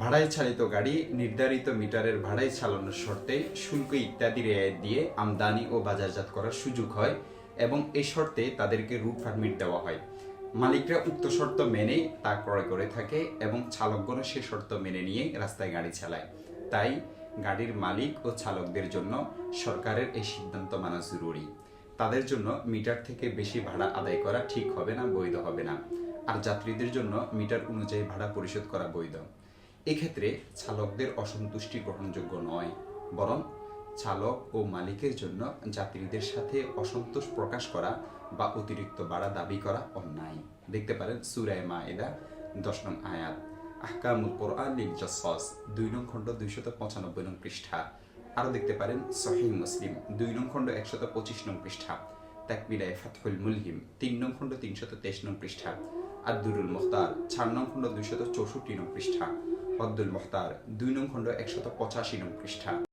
ভাড়ায় চালিত গাড়ি, নির্ধারিত মিটারের ভাড়ায় চালানোর শর্তে শুল্ক ইত্যাদি রেয়ায়ত দিয়ে আমদানি ও বাজারজাত করার সুযোগ হয় এবং এই শর্তে তাদেরকে রুট পারমিট দেওয়া হয়। মালিকরা উক্ত শর্ত মেনে তা ক্রয় করে থাকে এবং চালকগণও সে শর্ত মেনে নিয়ে রাস্তায় গাড়ি চালায়। তাই গাড়ির মালিক ও চালকদের জন্য সরকারের এই সিদ্ধান্ত মানা জরুরি। তাদের জন্য মিটার থেকে বেশি ভাড়া আদায় করা ঠিক হবে না, বৈধ হবে না। আর যাত্রীদের জন্য মিটার অনুযায়ী ভাড়া পরিশোধ করা বৈধ। এক্ষেত্রে চালকদের অসন্তুষ্টি গ্রহণযোগ্য নয়, বরং চালক ও মালিকের জন্য যাত্রীদের সাথে অসন্তোষ প্রকাশ করা বা অতিরিক্ত বাড়া দাবি করা অন্যায়। দেখতে পারেন সুরায় মায়েদা, দশ নং আয়াত। আহকামুল কোরআন লিল জাসস, দুই নং খণ্ড দুইশত পঁচানব্বই নং পৃষ্ঠা। আরও দেখতে পারেন সহিহ মুসলিম, দুই নং খণ্ড একশত পঁচিশ নং পৃষ্ঠা। তাকবিলায় ফাতহুল মুলহিম, তিন নং খণ্ড তিনশত তেইশ নং পৃষ্ঠা। আব্দুরুল মুখতার, চার নং খণ্ড দুইশত চৌষট্টি নং পৃষ্ঠা। অব্দুল মুখতার। দুই নং খণ্ড একশত পঁচাশি নং পৃষ্ঠা।